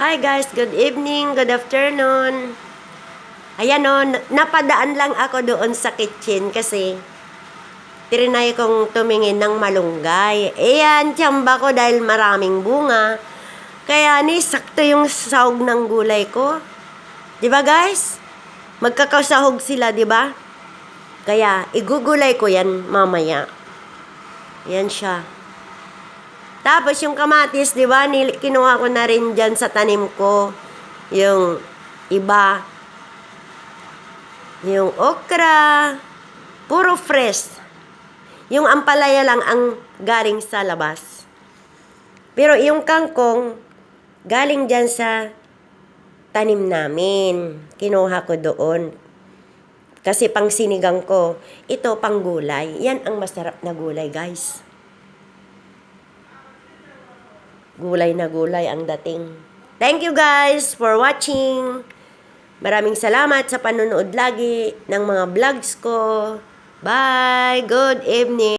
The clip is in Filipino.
Hi guys, good evening, good afternoon. Ayan o, na- napadaan lang ako doon sa kitchen kasi trinay kong tumingin ng malunggay. Ayan, tiyamba ko dahil maraming bunga. Kaya ni, sakto yung sahog ng gulay ko. Di ba guys? Magkakasahog sila, di ba? Kaya, igugulay ko yan mamaya. Yan siya. Tapos yung kamatis, di ba, kinuha ko na rin dyan sa tanim ko. Yung iba. Yung okra. Puro fresh. Yung ampalaya lang ang galing sa labas. Pero yung kangkong, galing dyan sa tanim namin. Kinuha ko doon. Kasi pang sinigang ko. Ito pang gulay. Yan ang masarap na gulay, guys. Gulay na gulay ang dating. Thank you guys for watching. Maraming salamat sa panonood lagi ng mga vlogs ko. Bye! Good evening!